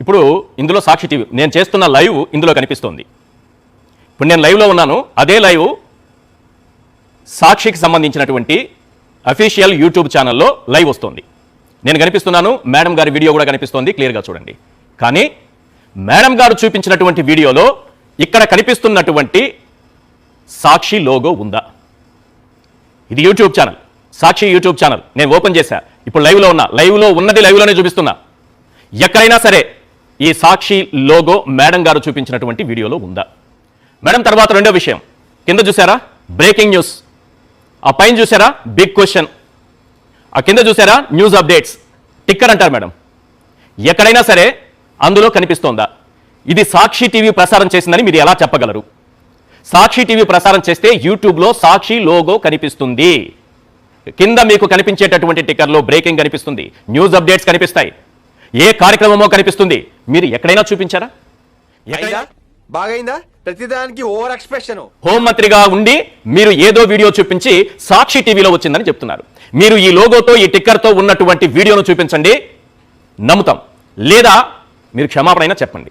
ఇప్పుడు ఇందులో సాక్షి టీవీ. నేను చేస్తున్న లైవ్ ఇందులో కనిపిస్తోంది. ఇప్పుడు నేను లైవ్లో ఉన్నాను. అదే లైవ్ సాక్షికి సంబంధించినటువంటి అఫీషియల్ యూట్యూబ్ ఛానల్లో లైవ్ వస్తుంది. నేను కనిపిస్తున్నాను. మేడం గారి వీడియో కూడా కనిపిస్తోంది. క్లియర్గా చూడండి. కానీ మేడం గారు చూపించినటువంటి వీడియోలో ఇక్కడ కనిపిస్తున్నటువంటి సాక్షి లోగో ఉందా? ఇది YouTube channel. Sakshi YouTube channel. నేను ఓపెన్ చేశా. ఇప్పుడు లైవ్లో ఉన్నా. లైవ్లో ఉన్నది లైవ్లోనే చూపిస్తున్నా. ఎక్కడైనా సరే ఈ సాక్షి లోగో మేడం గారు చూపించినటువంటి వీడియోలో ఉందా? మేడం తర్వాత రెండో విషయం. కింద చూసారా బ్రేకింగ్ న్యూస్. ఆ పైన చూసారా బిగ్ క్వశ్చన్. ఆ కింద చూసారా న్యూస్ అప్డేట్స్. టిక్కర్ అంటారు మేడం. ఎక్కడైనా సరే అందులో కనిపిస్తోందా? ఇది సాక్షి టీవీ ప్రసారం చేసిందని మీరు ఎలా చెప్పగలరు? సాక్షి టీవీ ప్రసారం చేస్తే యూట్యూబ్లో సాక్షి లోగో కనిపిస్తుంది. కింద మీకు కనిపించేటటువంటి టిక్కర్లో బ్రేకింగ్ కనిపిస్తుంది. న్యూస్ అప్డేట్స్ కనిపిస్తాయి. ఏ కార్యక్రమమో కనిపిస్తుంది. మీరు ఎక్కడైనా చూపించారా? బాగైందా? ప్రతిదానికి ఓవర్ ఎక్స్ప్రెషన్. హోంమంత్రిగా ఉండి మీరు ఏదో వీడియో చూపించి సాక్షి టీవీలో వచ్చిందని చెప్తున్నారు. మీరు ఈ లోగోతో ఈ టిక్కర్తో ఉన్నటువంటి వీడియోను చూపించండి. నమ్ముతాం. లేదా మీరు క్షమాపణ చెప్పండి.